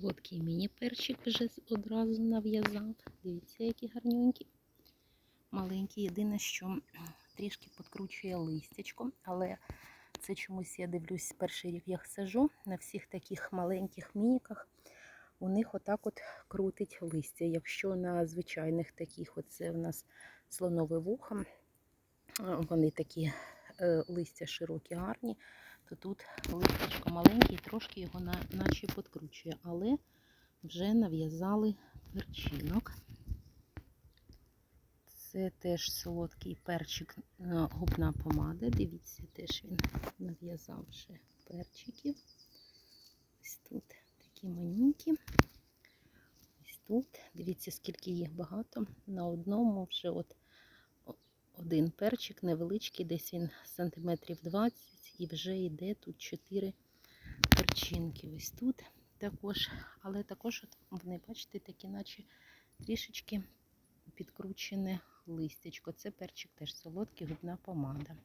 Солодкий міні-перчик вже одразу нав'язав. Дивіться, які гарненькі. Маленький. Єдине, що трішки подкручує листячко, але це чомусь я дивлюсь перший рік, як сажу. На всіх таких маленьких мініках у них отак от крутить листя. Якщо на звичайних таких, оце в нас слонове вухо, вони такі листя широкі, гарні, то тут листячко маленьке і трошки його на, наче подкручує, але вже нав'язали перчинок. Це теж солодкий перчик е, губна помада. Дивіться, теж він нав'язав вже перчиків. Ось тут такі манюнькі. Ось тут. Дивіться, скільки їх багато. На одному вже от один перчик невеличкий, десь він сантиметрів 20, і вже йде тут 4 перчинки. Ось тут також. Але також от вони, бачите, такі, наче трішечки підкручене листячко. Це перчик теж солодкий, губна помада.